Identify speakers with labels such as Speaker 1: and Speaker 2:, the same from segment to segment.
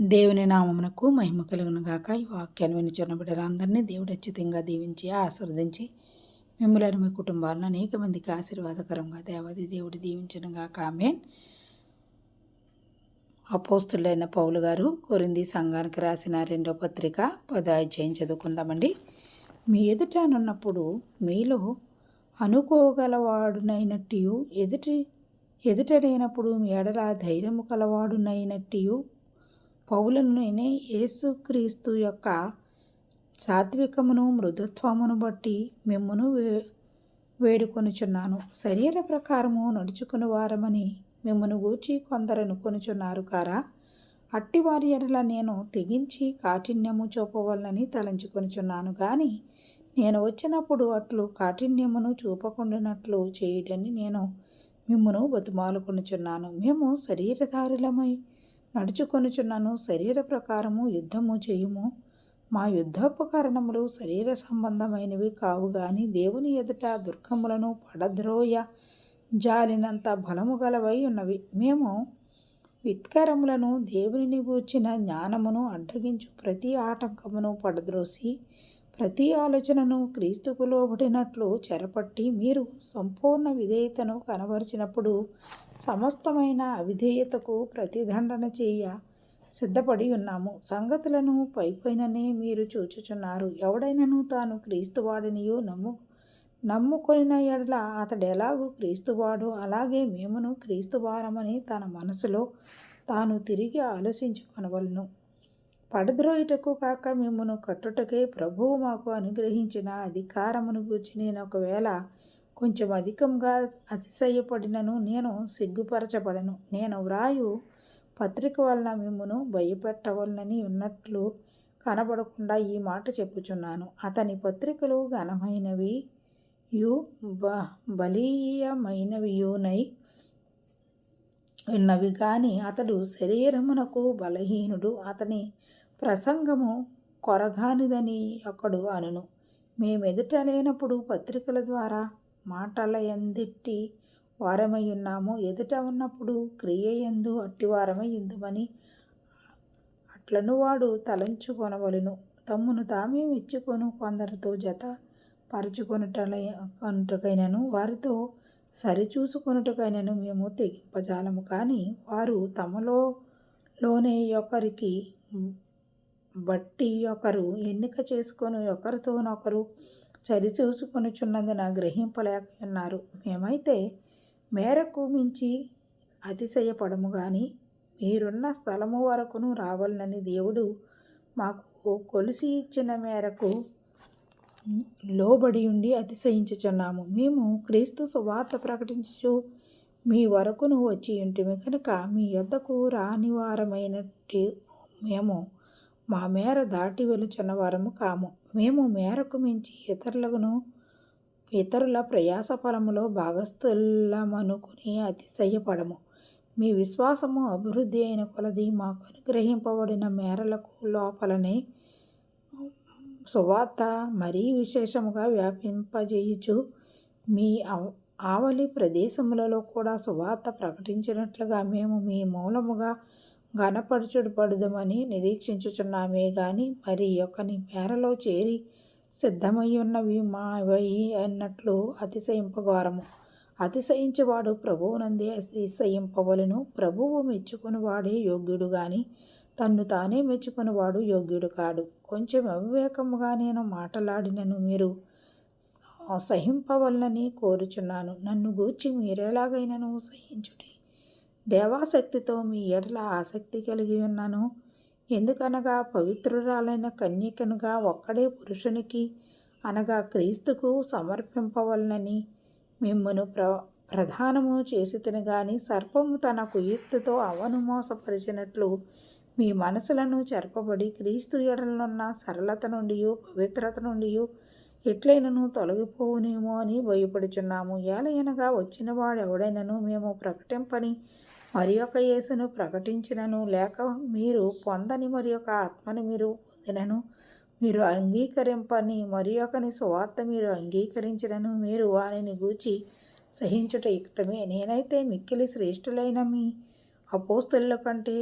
Speaker 1: దేవుని నామమునకు మహిమ కలుగును గాక. ఈ వాక్యాన్ని వినిచున్న బిడ్డలందరినీ దేవుడు ఖచ్చితంగా దీవించి ఆశీర్వదించి మిమ్మల్ని మీ కుటుంబాలను అనేక మందికి ఆశీర్వాదకరంగా దేవది దేవుడు దీవించను గాక. ఆమెన్. అపోస్తులైన పౌలు గారు కొరింది సంఘానికి రాసిన రెండో పత్రిక పదాధ్యాయం చదువుకుందామండి. మీ ఎదుటనున్నప్పుడు మీలో అనుకోగలవాడునైనట్టు ఎదుటి ఎదుట లేనప్పుడు మీ ఎడల ధైర్యము కలవాడునైనట్టు పౌలనునే యేసుక్రీస్తు యొక్క సాత్వికమును మృదుత్వమును బట్టి మిమ్మును వే వేడుకొనుచున్నాను. శరీర ప్రకారము నడుచుకుని వారమని మిమ్మను గూర్చి కొందరు అనుకొనుచున్నారు కారా? అట్టి వారి ఎడల నేను తెగించి కాఠిన్యము చూపవలనని తలంచుకొనుచున్నాను. కానీ నేను వచ్చినప్పుడు అట్లు కాఠిన్యమును చూపకుండానట్లు చేయడని నేను మిమ్మను బతుమాలుకొనుచున్నాను. మేము శరీరధారులమై నడుచుకొనుచున్నాను. శరీర ప్రకారము యుద్ధము చేయుము. మా యుద్ధోపకరణములు శరీర సంబంధమైనవి కావు గాని దేవుని ఎదుట దుర్గములను పడద్రోయ జాలినంత బలము గలవై ఉన్నవి. మేము విత్కరములను దేవునిని గూర్చిన జ్ఞానమును అడ్డగించు. ప్రతి ఆటంకమును పడద్రోసి ప్రతి ఆలోచనను క్రీస్తుకు లోబడినట్లు చెరపట్టి మీరు సంపూర్ణ విధేయతను కనబరిచినప్పుడు సమస్తమైన అవిధేయతకు ప్రతిదండన చేయ సిద్ధపడి ఉన్నాము. సంగతులను పైపైననే మీరు చూచుచున్నారు. ఎవడైనను తాను క్రీస్తువాడినియో నమ్ము నమ్ముకొనిన ఎడల అతడు ఎలాగూ క్రీస్తువాడు? అలాగే మేమును క్రీస్తువారమని తన మనసులో తాను తిరిగి ఆలోచించుకొనవలను. పడద్రోయుటకు కాక మిమ్మను కట్టుటకే ప్రభువు మాకు అనుగ్రహించిన అధికారమును గూర్చి నేను ఒకవేళ కొంచెం అధికంగా అతిశయపడినను నేను సిగ్గుపరచబడను. నేను వ్రాయు పత్రిక వలన మిమ్మను భయపెట్టవలనని ఉన్నట్లు కనబడకుండా ఈ మాట చెప్పుచున్నాను. అతని పత్రికలు ఘనమైనవి యు బ బలీయమైనవియునై ఉన్నవి. కానీ అతడు శరీరమునకు బలహీనుడు. అతని ప్రసంగము కొరగానిదని ఒకడు అనును. మేమెదుట లేనప్పుడు పత్రికల ద్వారా మాటల ఎందిట్టి వారమై ఉన్నాము. ఎదుట ఉన్నప్పుడు క్రియ ఎందు అట్టివారమై ఇందుమని అట్లను వాడు తలంచుకొనవలను. తమ్మును తామే మెచ్చుకొను కొందరితో జత పరుచుకొనుటకైనను వారితో సరిచూసుకొనుటకైనను మేము తెగింపజాలము. కానీ వారు తమలో లోనే ఒకరికి బట్టి ఒకరు ఎన్నిక చేసుకొని ఒకరితోనొకరు సరిచూసుకొనుచున్నందున గ్రహింపలేక ఉన్నారు మేమైతే మేరకు మించి అతిశయపడము కానీ మీరున్న స్థలము వరకును రావాలని దేవుడు మాకు కొలిసి ఇచ్చిన మేరకు లోబడి ఉండి అతిశయించుచున్నాము. మేము క్రీస్తు సువార్త ప్రకటించు మీ వరకును వచ్చి ఉంటిమి. కనుక మీ యొద్దకు రాని వారమైనట్టు మేము మా మేర దాటి వెలుచున్న వారము కాము. మేము మేరకు మించి ఇతరులను ఇతరుల ప్రయాస ఫలములో భాగస్థులమనుకుని అతిశయపడము. మీ విశ్వాసము అభివృద్ధి అయిన కొలది మాకు అనుగ్రహింపబడిన మేరలకు లోపలనే సువార్త మరీ విశేషముగా వ్యాపింపజేయచు మీ ఆవలి ప్రదేశములలో కూడా సువార్త ప్రకటించినట్లుగా మేము మీ మూలముగా గనపరచుడుపడదమని నిరీక్షించుచున్నామే గాని మరి యొక్కని మేరలో చేరి సిద్ధమై ఉన్నవి మావయి అన్నట్లు అతిశయింపగోరము అతిశయించేవాడు ప్రభువునందే అతిశయింపవలను. ప్రభువు మెచ్చుకునివాడే యోగ్యుడు గాని తన్ను తానే మెచ్చుకునివాడు యోగ్యుడు కాడు. కొంచెం అవివేకముగా నేను మాట్లాడినను మీరు సహింపవలనని కోరుచున్నాను. నన్ను గూర్చి మీరెలాగైనను సహించుడి. దేవాశక్తితో మీ ఎడల ఆసక్తి కలిగి ఉన్నాను. ఎందుకనగా పవిత్రురాలైన కన్యకనుగా ఒక్కడే పురుషునికి అనగా క్రీస్తుకు సమర్పింపవలనని మిమ్మను ప్ర ప్రధానము చేసి గాని సర్పము తన కుయుక్తితో అవను మోసపరిచినట్లు మీ మనసులను చెరపబడి క్రీస్తు ఎడలనున్న సరళత నుండి పవిత్రత నుండి ఎట్లయినను తొలగిపోవునేమో అని భయపడుచున్నాము. ఏలయనగా వచ్చిన ఎవడైనను మేము ప్రకటింపని మరి ఒక యేసును ప్రకటించినను లేక మీరు పొందని మరి ఒక ఆత్మను మీరు పొందినను మీరు అంగీకరింపని మరి ఒకని సువార్త మీరు అంగీకరించినను మీరు వారిని గూర్చి సహించుట యుక్తమే. నేనైతే మిక్కిలి శ్రేష్ఠులైన మీ అపోస్తుల కంటే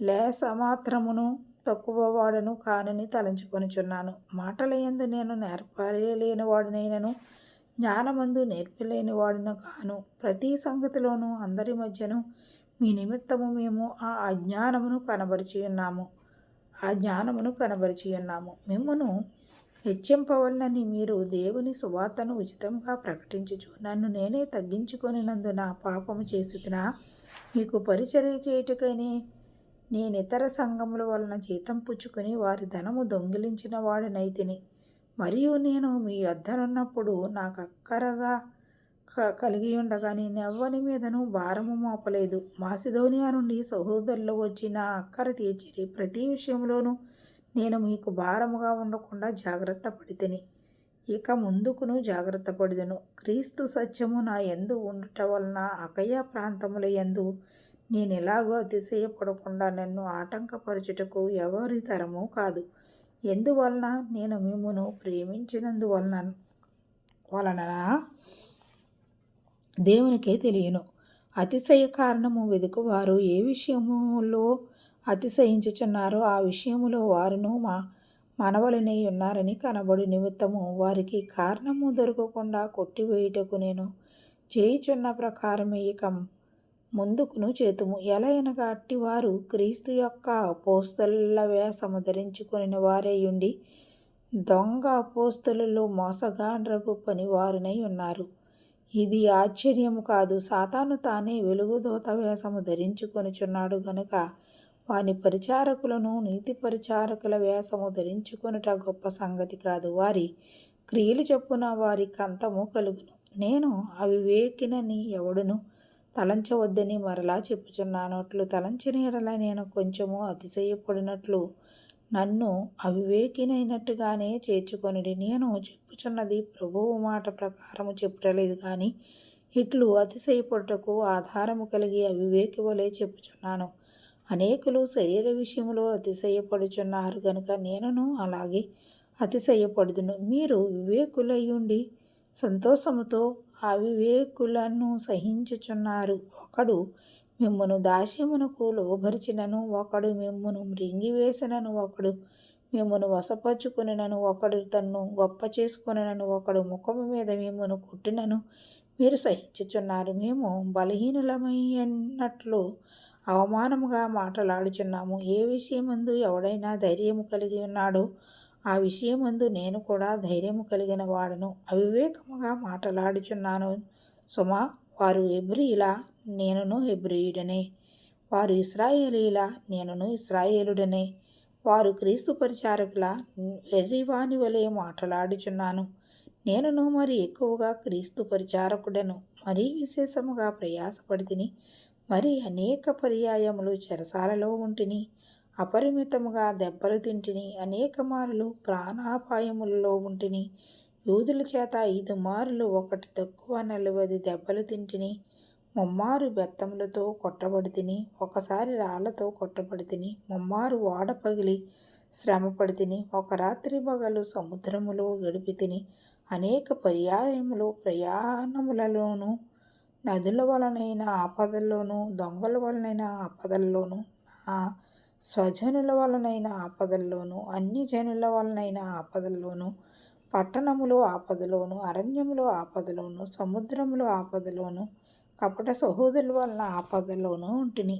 Speaker 1: లేస మాత్రమును తక్కువవాడను కానని తలంచుకొనుచున్నాను. మాటల యందు నేను నేర్పలేని వాడినైనను జ్ఞానమందు నేర్పలేని వాడిన కాను ప్రతి సంగతిలోనూ అందరి మధ్యను మీ నిమిత్తము మేము ఆ అజ్ఞానమును కనబరిచి ఉన్నాము. ఆ జ్ఞానమును కనబరిచి ఉన్నాము. మిమ్మను హెచ్చింపవలనని మీరు దేవుని సువార్తను ఉచితంగా ప్రకటించుచు నన్ను నేనే తగ్గించుకొనినందున పాపము చేసిన మీకు పరిచర్య చేయుటకైనే నేను ఇతర సంఘముల వలన జీతం పుచ్చుకొని వారి ధనము దొంగిలించిన వాడినైతిని. మరియు నేను మీ వద్దనున్నప్పుడు నాకు అక్కరగా క కలిగి ఉండగా నేను ఎవ్వని మీదను భారము మోపలేదు. మాసిధోనియా నుండి సహోదరులు వచ్చి నా అక్కర తీర్చిరి. ప్రతి విషయంలోనూ నేను మీకు భారముగా ఉండకుండా జాగ్రత్త పడితిని. ఇక ముందుకును జాగ్రత్త పడిదను. క్రీస్తు సత్యము నా ఎందు ఉండుట వలన అకయ ప్రాంతముల ఎందు నేను ఎలాగో అతిశయపడకుండా నన్ను ఆటంకపరచుటకు ఎవరి తరము కాదు. ఎందువలన నేను మిమ్మను ప్రేమించినందువలన వలన దేవునికే తెలియను. అతిశయ కారణము వెదుకువారు ఏ విషయములో అతిశయించుచున్నారో ఆ విషయములో వారును మా మనవలనే ఉన్నారని కనబడి నిమిత్తము వారికి కారణము దొరకకుండా కొట్టివేయుటకు నేను చేయుచున్న ప్రకారమే ఇక. ముందుకును చేతుము. ఎలయనగా అట్టివారు క్రీస్తు యొక్క పోస్తల వేషము ధరించుకొని వారే ఉండి దొంగ అపోస్తలలో మోసగాండ్రకు పని వారినై ఉన్నారు. ఇది ఆశ్చర్యము కాదు. సాతాను తానే వెలుగుదూత వేషము ధరించుకొనుచున్నాడు గనుక వాని పరిచారకులను నీతి పరిచారకుల వేషము ధరించుకొనుట గొప్ప సంగతి కాదు. వారి క్రియలు చొప్పున వారి కంతము కలుగును. నేను అవివేకినని ఎవడును? తలంచవద్దని మరలా చెప్పుచున్నాను అట్లు తలంచిన ఎడల నేను కొంచెము అతిశయపడినట్లు నన్ను అవివేకినైనట్టుగానే చేర్చుకొనిడి. నేను చెప్పుచున్నది ప్రభువు మాట ప్రకారము చెప్పలేదు కానీ ఇట్లు అతిశయపడుటకు ఆధారము కలిగి అవివేకి వలె చెప్పుచున్నాను. అనేకులు శరీర విషయంలో అతిశయపడుచున్నారు గనుక నేనును అలాగే అతిశయపడుదును. మీరు వివేకులయ్యుండి సంతోషముతో అవివేకులను సహించుచున్నారు. ఒకడు మిమ్మను దాస్యమునకు లోబరిచినను ఒకడు మిమ్మను మృంగివేసినను ఒకడు మిమ్మను వశపరుచుకునను ఒకడు తన్ను గొప్ప చేసుకునను ఒకడు ముఖము మీద మిమ్మను కొట్టినను మీరు సహించుచున్నారు. మేము బలహీనులమైనట్లు అవమానముగా మాట్లాడుచున్నాము. ఏ విషయమందు ఎవడైనా ధైర్యము కలిగి ఉన్నాడో ఆ విషయమందు నేను కూడా ధైర్యము కలిగిన వాడను. అవివేకముగా మాట్లాడుచున్నాను. సుమా వారు ఎబ్రియులా నేనును హెబ్రియుడనే. వారు ఇస్రాయేలీల నేనును ఇస్రాయేలుడనే వారు క్రీస్తు పరిచారకుల? వెర్రివాని వలె మాట్లాడుచున్నాను. నేనును మరి ఎక్కువగా క్రీస్తు పరిచారకుడను. మరీ విశేషముగా ప్రయాసపడితిని. మరి అనేక పర్యాయములు చెరసాలలో ఉంటిని. అపరిమితముగా దెబ్బలు తింటిని అనేక మారులు ప్రాణాపాయములలో ఉంటిని. యూదుల చేత ఐదు మారులు ఒకటి తక్కువ నలువది దెబ్బలు తింటిని. ముమ్మారు బెత్తములతో కొట్టబడి తిని ఒకసారి రాళ్ళతో కొట్టబడి తిని ముమ్మారు ఓడ పగిలి శ్రమపడి తిని ఒక రాత్రి పగలు సముద్రములో గడిపి తిని అనేక పర్యాయములు ప్రయాణములలోనూ నదుల వలనైన ఆపదల్లోనూ దొంగల వలనైన ఆపదల్లోనూ నా స్వజనుల వలనైన ఆపదల్లోనూ అన్ని జనుల వలనైన ఆపదల్లోనూ పట్టణములో ఆపదలోను అరణ్యములో ఆపదలోను సముద్రములో ఆపదలోను కపట సహోదరుల వలన ఆపదలోనూ ఉంటిని.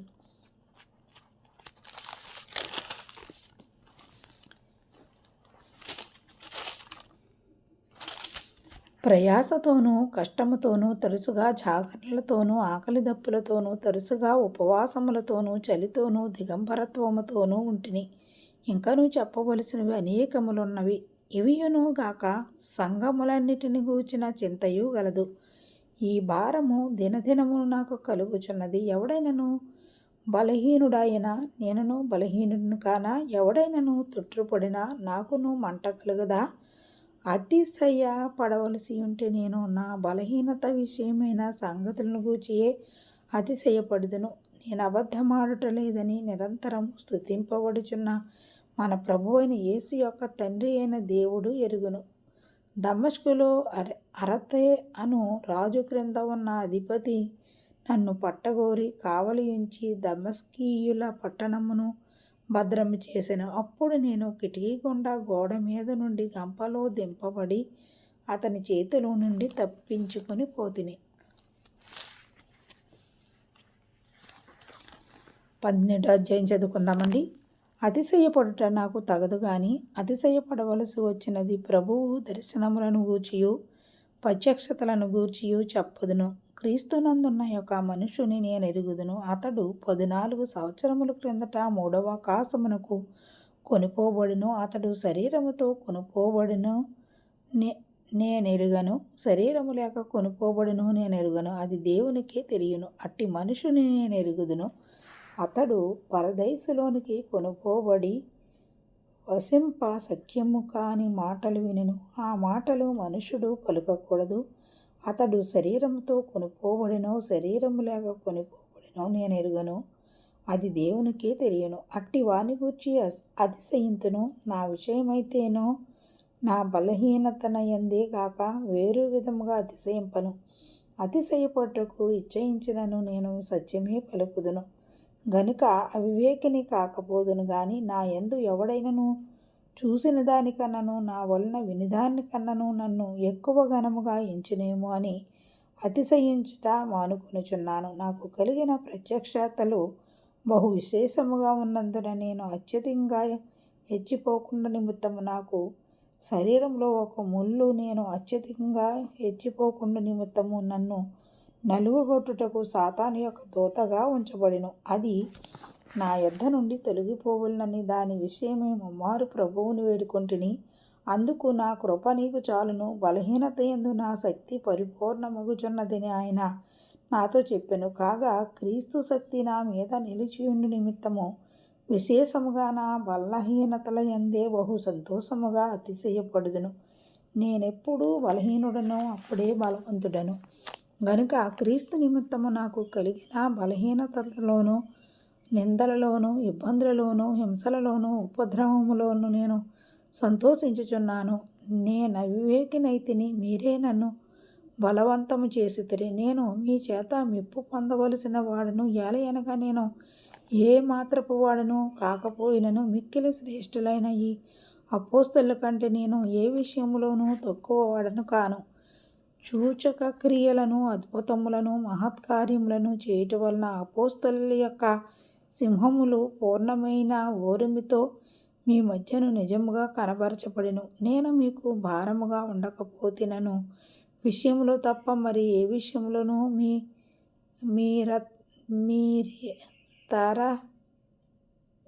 Speaker 1: ప్రయాసతోనూ కష్టముతోనూ తరచుగా జాగరణలతోనూ ఆకలి దప్పులతోనూ తరచుగా ఉపవాసములతోనూ చలితోనూ దిగంబరత్వముతోనూ ఉంటిని. ఇంకనూ చెప్పవలసినవి అనేకములున్నవి. ఇవియునుగాక సంఘములన్నిటిని గూర్చిన చింతయు గలదు. ఈ భారము దినదినము నాకు కలుగుచున్నది. ఎవడైనను బలహీనుడాయన నేనును బలహీనుడిని కానా ఎవడైనను తుట్టుపడినా నాకును మంట కలుగదా? అతిశయ పడవలసి ఉంటే నేను నా బలహీనత విషయమైన సంగతులను గూర్చియే అతిశయపడుదును. నేను అబద్ధమాడట లేదని నిరంతరం స్థుతింపబడుచున్న మన ప్రభు అయిన యేసు యొక్క తండ్రి అయిన దేవుడు ఎరుగును. దమస్కులో అర అరతే అను రాజు క్రింద ఉన్న అధిపతి నన్ను పట్టగోరి కావలియుంచి దమస్కీయుల పట్టణమును భద్రము చేసెను. అప్పుడు నేను కిటికీ గుండా గోడ మీద నుండి గంపలో దింపబడి అతని చేతిలో నుండి తప్పించుకొని పోతిని. పన్నెండు అధ్యాయం చదువుకుందామండి. అతిశయపడుట నాకు తగదు గాని అతిశయపడవలసి వచ్చినది ప్రభువు దర్శనములను గూర్చియు ప్రత్యక్షతలను గూర్చియు చెప్పదును. క్రీస్తునందున్న యొక్క మనుషుని నేను ఎరుగుదును అతడు పద్నాలుగు సంవత్సరముల క్రిందట మూడవ ఆకాశమునకు కొనుకోబడును అతడు శరీరముతో కొనుపోబడును. నే నేనెరుగను. శరీరము లేక కొనుపోబడును నేను ఎరుగను అది దేవునికే తెలియను. అట్టి మనుషుని నేను ఎరుగుదును అతడు పరదైసులోనికి కొనుపోబడి వసింప సఖ్యము కాని మాటలు వినెను. ఆ మాటలు మనుషుడు పలుకకూడదు. అతడు శరీరంతో కొనుక్కోబడినో శరీరము లేక కొనుపోబడినో నేను ఎరుగను. అది దేవునికే తెలియను. అట్టి వాని గూర్చి అతిశయింతును. నా విషయమైతేనో నా బలహీనతన ఎందే కాక వేరు విధముగా అతిశయింపను. అతిశయపట్టుకు ఇచ్చయించినను నేను సత్యమే పలుకుదును. గనుక అవివేకిని కాకపోదును గాని నా ఎందు ఎవడైనను చూసిన దానికన్నను నా వలన వినిదానికన్నను నన్ను ఎక్కువ ఘనముగా ఎంచినేమో అని అతిశయించుట మానుకొనుచున్నాను. నాకు కలిగిన ప్రత్యక్షతలు బహు విశేషముగా ఉన్నందున నేను అత్యధికంగా హెచ్చిపోకుండా నిమిత్తము నాకు శరీరంలో ఒక ముళ్ళు నేను అత్యధికంగా హెచ్చిపోకుండా నిమిత్తము నన్ను నలుగుగొట్టుటకు సాతాను యొక్క దూతగా ఉంచబడిను. అది నా యొద్ద నుండి తొలగిపోవులనని దాని విషయమే ముమ్మారు ప్రభువుని వేడుకొంటిని. అందుకు నా కృప నీకు చాలును. బలహీనత ఎందు నా శక్తి పరిపూర్ణమగుచున్నదని ఆయన నాతో చెప్పెను. కాగా క్రీస్తు శక్తి నా మీద నిలిచియుండు నిమిత్తము విశేషముగా నా బలహీనతల ఎందే బహు సంతోషముగా అతిశయపడుదును. నేనెప్పుడూ బలహీనుడను అప్పుడే బలవంతుడను. గనుక క్రీస్తు నిమిత్తము నాకు కలిగిన బలహీనతలలోనూ నిందలలోనూ ఇబ్బందులలోనూ హింసలలోనూ ఉపద్రవములోనూ నేను సంతోషించుచున్నాను. నేను అవివేకినైతిని మీరే నన్ను బలవంతము చేసితిరి. నేను మీ చేత మెప్పు పొందవలసిన వాడును. ఏలయనగా నేను ఏ మాత్రపు వాడును కాకపోయినను. మిక్కిలి శ్రేష్ఠులైన ఈ అపోస్తుల కంటే నేను ఏ విషయంలోనూ తక్కువ వాడను కాను. సూచక క్రియలను అద్భుతములను మహత్కార్యములను చేయటం వలన అపోస్తుల యొక్క సింహములు పూర్ణమైన ఓరిమితో మీ మధ్యను నిజముగా కనబరచబడిను. నేను మీకు భారముగా ఉండకపోతినను. విషయంలో తప్ప మరి ఏ విషయంలోనూ మీ మీర మీరితర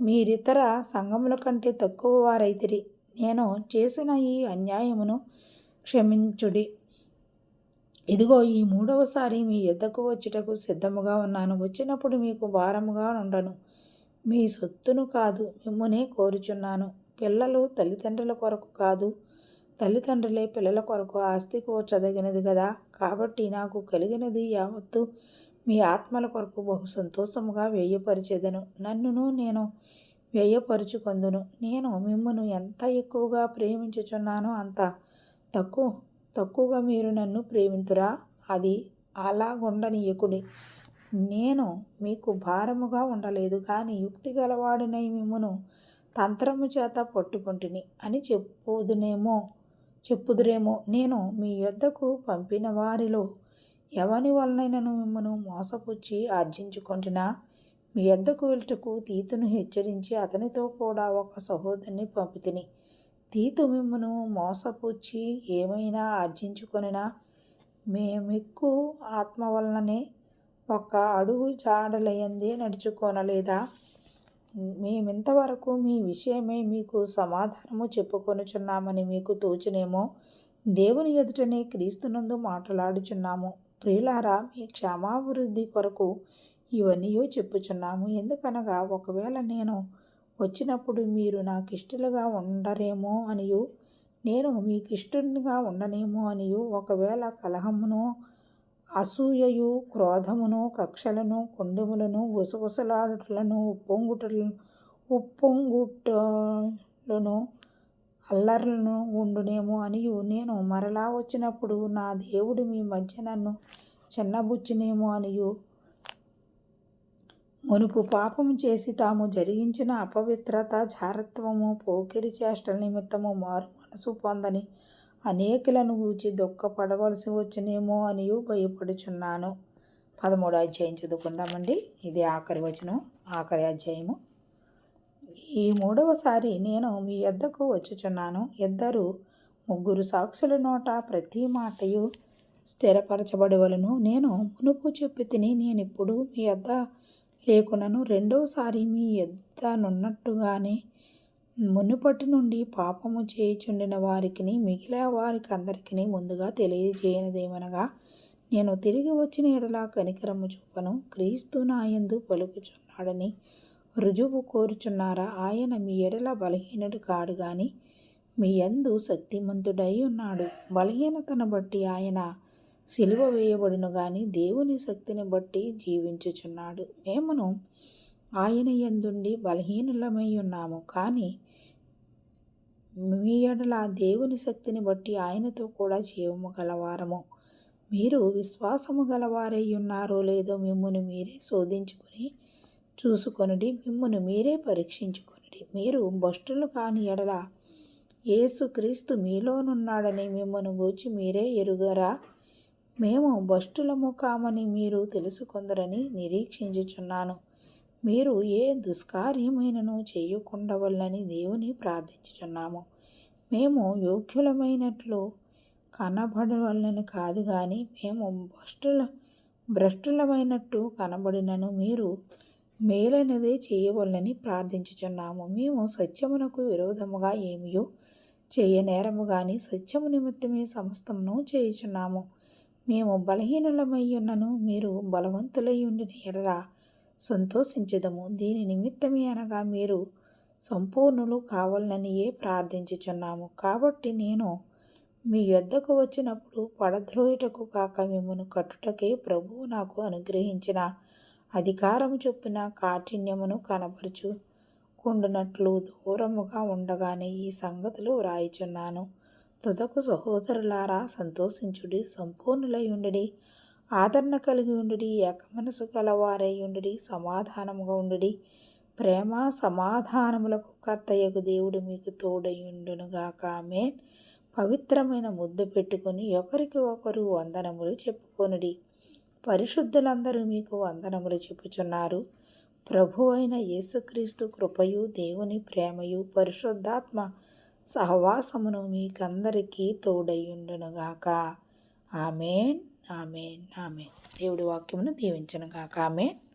Speaker 1: మీరితర సంఘముల కంటే తక్కువ వారైతిరి. నేను చేసిన ఈ అన్యాయమును క్షమించుడి. ఇదిగో ఈ మూడవసారి మీ ఎద్దకు వచ్చుటకు సిద్ధముగా ఉన్నాను. వచ్చినప్పుడు మీకు భారముగా ఉండను. మీ సొత్తును కాదు మిమ్మునే కోరుచున్నాను. పిల్లలు తల్లిదండ్రుల కొరకు కాదు తల్లిదండ్రులే పిల్లల కొరకు ఆస్తి కోర్చదగినది కదా కాబట్టి నాకు కలిగినది యావత్తు మీ ఆత్మల కొరకు బహు సంతోషముగా వ్యయపరిచేదను. నన్నును నేను వ్యయపరుచుకొందును. నేను మిమ్మను ఎంత ఎక్కువగా ప్రేమించుచున్నానో అంత తక్కువ తక్కువగా మీరు నన్ను ప్రేమింతురా? అది అలాగుండనీయకుడి నేను మీకు భారముగా ఉండలేదు కానీ యుక్తి గలవాడినై మిమ్మును తంత్రము చేత పట్టుకుంటుని అని చెప్పుదునేమో చెప్పుదురేమో. నేను మీ యొద్దకు పంపిన వారిలో ఎవని వలనైనను మిమ్మను మోసపుచ్చి ఆర్జించుకుంటున్నా మీ యొద్దకు వెళ్ళటకు తీతును హెచ్చరించి అతనితో కూడా ఒక సహోదరిని పంపితిని. తీతు మిమ్మను మోసపుచ్చి ఏమైనా ఆర్జించుకొనినా మేమెక్కు ఆత్మ వలననే ఒక అడుగు జాడలయ్యందే నడుచుకొనలేదా? మేమింతవరకు మీ విషయమై మీకు సమాధానము చెప్పుకొనుచున్నామని మీకు తోచునేమో దేవుని ఎదుటనే క్రీస్తునందు మాట్లాడుచున్నాము. ప్రియులారా మీ క్షేమాభివృద్ధి కొరకు ఇవన్నీ చెప్పుచున్నాము. ఎందుకనగా ఒకవేళ నేను వచ్చినప్పుడు మీరు నాకు ఇష్టలుగా ఉండరేమో అనియు. నేను మీకు ఇష్టంగా ఉండనేమో అనియు. ఒకవేళ కలహమును అసూయయు క్రోధమును కక్షలను కొండెములను గుసగుసలాడుటలను ఉప్పొంగుటలను ఉప్పొంగుటలను అల్లర్లను ఉండునేమో అనియు. నేను మరలా వచ్చినప్పుడు నా దేవుడు మీ మధ్య నన్ను చిన్నబుచ్చినేమో అనియు. మునుపు పాపము చేసి తాము జరిగించిన అపవిత్రత జారత్వము పోకిరి చేష్టల నిమిత్తము మారు మనసు పొందని అనేకులను గూచి దుఃఖపడవలసి వచ్చినేమో అని భయపడుచున్నాను. పదమూడు అధ్యాయం చదువుకుందామండి. ఇది ఆఖరి వచనం ఆఖరి అధ్యాయము. ఈ మూడవసారి నేను మీ యొద్దకు వచ్చుచున్నాను. ఇద్దరు ముగ్గురు సాక్షుల నోట ప్రతి మాటయు స్థిరపరచబడవలను. నేను మునుపు చెప్పి తిని నేను ఇప్పుడు మీ యొద్ద లేకునను రెండవసారి మీ యొద్దనున్నట్టుగానే మునుపటి నుండి పాపము చేయుచుండిన వారికి మిగిలిన వారికి అందరికీ ముందుగా తెలియజేయనిదేమనగా నేను తిరిగి వచ్చిన ఎడలా కనికరము చూపను. క్రీస్తు నాయందు పలుకుచున్నాడని రుజువు కోరుచున్నారా? ఆయన మీ ఎడల బలహీనుడు కాడు గాని మీ యందు శక్తిమంతుడై ఉన్నాడు. బలహీనతను బట్టి ఆయన సిలువ వేయబడును గాని దేవుని శక్తిని బట్టి జీవించుచున్నాడు. మేమును ఆయన ఎందుండి బలహీనులమై ఉన్నాము. కానీ మీ ఎడల దేవుని శక్తిని బట్టి ఆయనతో కూడా జీవము గలవారము. మీరు విశ్వాసము గలవారై ఉన్నారో లేదో మిమ్మల్ని మీరే శోధించుకుని చూసుకొనుడి. మిమ్మల్ని మీరే పరీక్షించుకొనుడి. మీరు భస్టులు కాని ఎడల యేసుక్రీస్తు మీలోనున్నాడని మిమ్మల్ని గూర్చి మీరే ఎరుగరా? మేము భ్రష్టులము కామని మీరు తెలుసుకొందరని నిరీక్షించుచున్నాను. మీరు ఏ దుష్కార్యమైనను చేయకుండవల్లని దేవుని ప్రార్థించుచున్నాము. మేము యోగ్యులమైనట్లు కనబడవలని కాదు కానీ మేము భ్రష్టుల భ్రష్టులమైనట్టు కనబడినను మీరు మేలైనదే చేయవలనని ప్రార్థించుచున్నాము. మేము సత్యమునకు విరోధముగా ఏమియో చేయనేరము కానీ సత్యము నిమిత్తమే సమస్తమును చేయుచున్నాము. మేము బలహీనులమయ్యున్నను మీరు బలవంతులై ఉండిన ఎడల సంతోషించదము. దీని నిమిత్తమే అనగా మీరు సంపూర్ణులు కావాలనియే ప్రార్థించుచున్నాము. కాబట్టి నేను మీ యొద్దకు వచ్చినప్పుడు పడద్రోయుటకు కాక మిమ్మను కట్టుటకే ప్రభువు నాకు అనుగ్రహించిన అధికారం చొప్పున కాఠిన్యమును కనపరుచు కొండునట్లు దూరముగా ఉండగానే ఈ సంగతులు వ్రాయిచున్నాను. తుదకు సహోదరులారా సంతోషించుడి సంపూర్ణులై ఉండడి ఆదరణ కలిగి ఉండి ఏకమనసు కలవారై ఉండి సమాధానముగా ఉండి ప్రేమ సమాధానములకు కర్తయ్యకు దేవుడు మీకు తోడయుండునుగాక. మేన్ పవిత్రమైన ముద్దు పెట్టుకొని ఒకరికి ఒకరు వందనములు చెప్పుకొనుడి. పరిశుద్ధులందరూ మీకు వందనములు చెప్పుచున్నారు. ప్రభు అయిన యేసుక్రీస్తు కృపయు దేవుని ప్రేమయు పరిశుద్ధాత్మ సహవాసమును మీకందరికీ తోడయ్యుండునుగాక. Amen amen amen. దేవుడి వాక్యమును దీవించనుగాక. ఆమెన్.